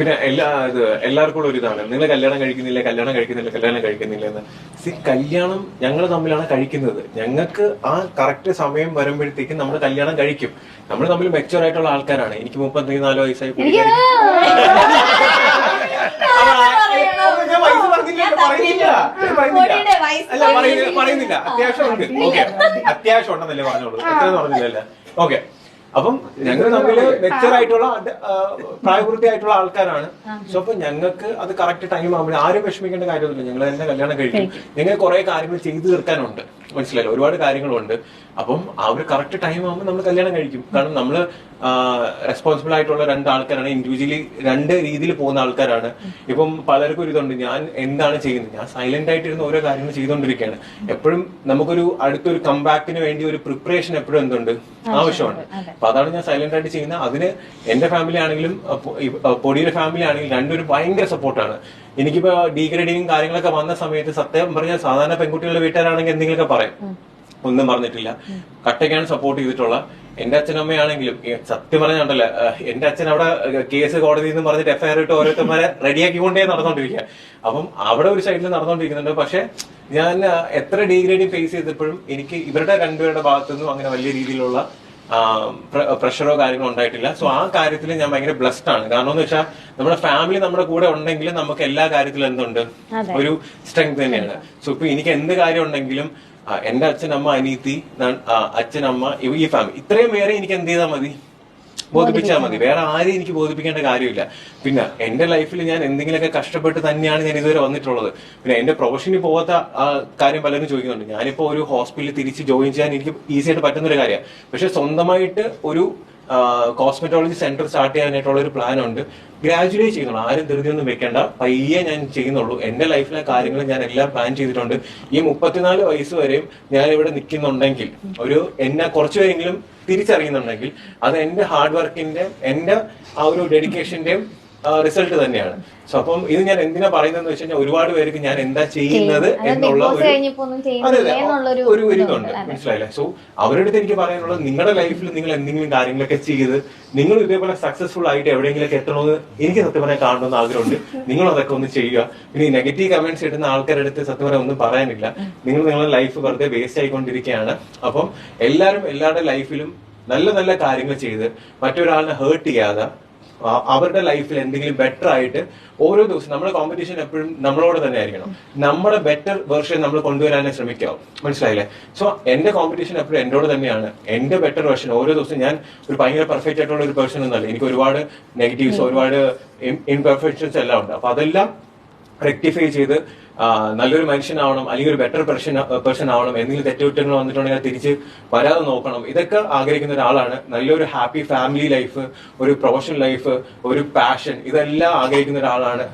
പിന്നെ എല്ലാ ഇത് എല്ലാവർക്കും ഉള്ള ഒരു ഇതാണ് നിങ്ങൾ കല്യാണം കഴിക്കുന്നില്ല കല്യാണം കഴിക്കുന്നില്ല കല്യാണം കഴിക്കുന്നില്ല എന്ന്. സി കല്യാണം ഞങ്ങൾ തമ്മിലാണ് കഴിക്കുന്നത്. ഞങ്ങൾക്ക് ആ കറക്റ്റ് സമയം വരുമ്പോഴത്തേക്കും നമ്മൾ കല്യാണം കഴിക്കും. നമ്മൾ തമ്മിൽ മെച്ചുവർ ആയിട്ടുള്ള ആൾക്കാരാണ്. എനിക്ക് മുപ്പത്തി നാലോ വയസ്സായി പറയുന്നില്ല. അത്യാവശ്യം ഉണ്ട് ഓക്കെ അത്യാവശ്യം ഉണ്ടെന്നല്ലേ പറഞ്ഞോളൂ. എത്ര പറഞ്ഞില്ലല്ലേ. ഓക്കെ അപ്പം ഞങ്ങൾ തമ്മിൽ മെച്ചർ ആയിട്ടുള്ള പ്രായപൂർത്തി ആയിട്ടുള്ള പ്രായപൂർത്തിയായിട്ടുള്ള ആൾക്കാരാണ്. സോ അപ്പൊ ഞങ്ങൾക്ക് അത് കറക്റ്റ് ടൈം ആകുമ്പോൾ ആരും വിഷമിക്കേണ്ട കാര്യമൊന്നുമില്ല. ഞങ്ങൾ തന്നെ കല്യാണം കഴിക്കും. ഞങ്ങൾ കുറെ കാര്യങ്ങൾ ചെയ്തു തീർക്കാനുണ്ട്. മനസ്സിലായില്ല? ഒരുപാട് കാര്യങ്ങളുണ്ട്. അപ്പം ആ ഒരു കറക്റ്റ് ടൈം ആകുമ്പോൾ നമ്മൾ കല്യാണം കഴിക്കും. കാരണം നമ്മൾ റെസ്പോൺസിബിൾ ആയിട്ടുള്ള രണ്ട് ആൾക്കാരാണ് ഇൻഡിവിജ്വലി രണ്ട് രീതിയിൽ പോകുന്ന ആൾക്കാരാണ്. ഇപ്പം പലർക്കും ഒരു ഇതുണ്ട്. ഞാൻ എന്താണ് ചെയ്യുന്നത്? ഞാൻ സൈലന്റ് ആയിട്ടിരുന്ന ഓരോ കാര്യങ്ങൾ ചെയ്തുകൊണ്ടിരിക്കുകയാണ്. എപ്പോഴും നമുക്കൊരു അടുത്തൊരു കംബാക്കിന് വേണ്ടി ഒരു പ്രിപ്പറേഷൻ എപ്പോഴും എന്തുണ്ട്? ആവശ്യമാണ്. അപ്പൊ അതാണ് ഞാൻ സൈലന്റ് ആയിട്ട് ചെയ്യുന്നത്. അതിന് എന്റെ ഫാമിലി ആണെങ്കിലും പൊടിയുടെ ഫാമിലി ആണെങ്കിലും രണ്ടുപേരും ഭയങ്കര സപ്പോർട്ടാണ് എനിക്കിപ്പോ ഡീഗ്രേഡിങ്ങും കാര്യങ്ങളൊക്കെ വന്ന സമയത്ത് സത്യം പറഞ്ഞാൽ സാധാരണ പെൺകുട്ടികളുടെ വീട്ടുകാരാണെങ്കിൽ എന്തെങ്കിലുമൊക്കെ പറയും. ഒന്നും പറഞ്ഞിട്ടില്ല കട്ടയ്ക്കാണ് സപ്പോർട്ട് ചെയ്തിട്ടുള്ള. എന്റെ അച്ഛനമ്മയാണെങ്കിലും സത്യം പറഞ്ഞുണ്ടല്ലോ എന്റെ അച്ഛൻ അവിടെ കേസ് കോടതി എന്ന് പറഞ്ഞിട്ട് എഫ്ഐആർ ഇട്ട് ഓരോരുത്തന്മാരെ റെഡിയാക്കിക്കൊണ്ടേ നടന്നുകൊണ്ടിരിക്കുക അപ്പം അവിടെ ഒരു സൈഡിൽ നടന്നുകൊണ്ടിരിക്കുന്നുണ്ട് പക്ഷെ ഞാൻ എത്ര ഡിഗ്രേഡിങ് ഫേസ് ചെയ്തപ്പോഴും എനിക്ക് ഇവരുടെ രണ്ടുപേരുടെ ഭാഗത്തുനിന്നും അങ്ങനെ വലിയ രീതിയിലുള്ള പ്രഷറോ കാര്യങ്ങളോ ഉണ്ടായിട്ടില്ല. സോ ആ കാര്യത്തിൽ ഞാൻ ഭയങ്കര ബ്ലസ്ഡ് ആണ്. കാരണം എന്ന് വെച്ചാൽ നമ്മുടെ ഫാമിലി നമ്മുടെ കൂടെ ഉണ്ടെങ്കിൽ നമുക്ക് എല്ലാ കാര്യത്തിലും എന്തുണ്ട്? ഒരു സ്ട്രെങ്ത് തന്നെയാണ്. സോ ഇപ്പൊ എനിക്ക് എന്ത് കാര്യം ഉണ്ടെങ്കിലും എന്റെ അച്ഛൻ അമ്മ അനീതി അച്ഛനമ്മ അച്ഛൻ അമ്മ ഇവ- ഈ ഫാമിലി ഇത്രയും പേരെ എനിക്ക് എന്ത് ചെയ്താൽ മതി? ബോധിപ്പിച്ചാൽ മതി. വേറെ ആരെയും എനിക്ക് ബോധിപ്പിക്കേണ്ട കാര്യമില്ല. പിന്നെ എന്റെ ലൈഫിൽ ഞാൻ എന്തെങ്കിലുമൊക്കെ കഷ്ടപ്പെട്ട് തന്നെയാണ് ഞാൻ ഇതുവരെ വന്നിട്ടുള്ളത്. പിന്നെ എന്റെ പ്രൊഫഷനിൽ പോകാത്ത ആ കാര്യം പലരും ചോദിക്കുന്നുണ്ട്. ഞാനിപ്പോ ഒരു ഹോസ്പിറ്റലിൽ തിരിച്ച് ജോയിൻ ചെയ്യാൻ എനിക്ക് ഈസി ആയിട്ട് പറ്റുന്ന ഒരു കാര്യമാണ്. പക്ഷെ സ്വന്തമായിട്ട് ഒരു കോസ്മെറ്റോളജി സെന്റർ സ്റ്റാർട്ട് ചെയ്യാനായിട്ടുള്ള ഒരു പ്ലാൻ ഉണ്ട്. ഗ്രാജുവേറ്റ് ചെയ്യുന്നുള്ളൂ ആരും ധൃതിയൊന്നും വെക്കേണ്ട. പയ്യെ ഞാൻ ചെയ്യുന്നുള്ളൂ. എന്റെ ലൈഫിലെ കാര്യങ്ങൾ ഞാൻ എല്ലാം പ്ലാൻ ചെയ്തിട്ടുണ്ട്. ഈ മുപ്പത്തിനാല് വയസ്സ് വരെയും ഞാൻ ഇവിടെ നിൽക്കുന്നുണ്ടെങ്കിൽ ഒരു എന്നെ കുറച്ചുപേരെങ്കിലും തിരിച്ചറിയുന്നുണ്ടെങ്കിൽ അത് എന്റെ ഹാർഡ് വർക്കിന്റെ എന്റെ ആ ഒരു ഡെഡിക്കേഷന്റെയും റിസൾട്ട് തന്നെയാണ്. സോ അപ്പം ഇത് ഞാൻ എന്തിനാ പറയുന്നതെന്ന് വെച്ച് കഴിഞ്ഞാൽ ഒരുപാട് പേർക്ക് ഞാൻ എന്താ ചെയ്യുന്നത് എന്നുള്ള ഒരു ഒരു ഇതുണ്ട്. മനസ്സിലായില്ലേ? സോ അവരുടെ അടുത്ത് എനിക്ക് പറയാനുള്ളത് നിങ്ങളുടെ ലൈഫിൽ നിങ്ങൾ എന്തെങ്കിലും കാര്യങ്ങളൊക്കെ ചെയ്ത് നിങ്ങൾ ഇതേപോലെ സക്സസ്ഫുൾ ആയിട്ട് എവിടെയെങ്കിലും എത്തണമെന്ന് എനിക്ക് സത്യം പറയാൻ കാണണമെന്ന് ആഗ്രഹമുണ്ട്. നിങ്ങൾ അതൊക്കെ ഒന്ന് ചെയ്യുക. ഇനി ഈ നെഗറ്റീവ് കമന്റ്സ് ഇടുന്ന ആൾക്കാരുടെ അടുത്ത് സത്യം പറയാൻ ഒന്നും പറയാനില്ല. നിങ്ങൾ നിങ്ങളുടെ ലൈഫ് വെറുതെ വേസ്റ്റ് ആയിക്കൊണ്ടിരിക്കുകയാണ്. അപ്പം എല്ലാവരും എല്ലാവരുടെ ലൈഫിലും നല്ല നല്ല കാര്യങ്ങൾ ചെയ്ത് മറ്റൊരാളിനെ ഹേർട്ട് ചെയ്യാതെ അവരുടെ ലൈഫിൽ എന്തെങ്കിലും ബെറ്റർ ആയിട്ട് ഓരോ ദിവസം നമ്മുടെ കോമ്പറ്റീഷൻ എപ്പോഴും നമ്മളോട് തന്നെ ആയിരിക്കണം. നമ്മുടെ ബെറ്റർ വേർഷൻ നമ്മൾ കൊണ്ടുവരാനേ ശ്രമിക്കാം. മനസ്സിലായില്ലേ? സോ എന്റെ കോമ്പറ്റീഷൻ എപ്പോഴും എന്നോട് തന്നെയാണ്. എന്റെ ബെറ്റർ വേർഷൻ ഓരോ ദിവസം ഞാൻ ഒരു ഭയങ്കര പെർഫെക്റ്റ് ആയിട്ടുള്ള ഒരു പേഴ്സൺ ഒന്നല്ല എനിക്ക് ഒരുപാട് നെഗറ്റീവ്സ് ഒരുപാട് ഇംപെർഫെക്ഷൻസ് എല്ലാം ഉണ്ട്. അപ്പൊ അതെല്ലാം റെക്ടിഫൈ ചെയ്ത് നല്ലൊരു മനുഷ്യനാവണം അല്ലെങ്കിൽ ഒരു ബെറ്റർ പെർഷൻ പേഴ്സൺ ആവണം എന്തെങ്കിലും തെറ്റുകുറ്റങ്ങൾ വന്നിട്ടുണ്ടെങ്കിൽ തിരിച്ച് വരാതെ നോക്കണം. ഇതൊക്കെ ആഗ്രഹിക്കുന്ന ഒരാളാണ്. നല്ലൊരു ഹാപ്പി ഫാമിലി ലൈഫ് ഒരു പ്രൊഫഷണൽ ലൈഫ് ഒരു പാഷൻ ഇതെല്ലാം ആഗ്രഹിക്കുന്ന ഒരാളാണ്.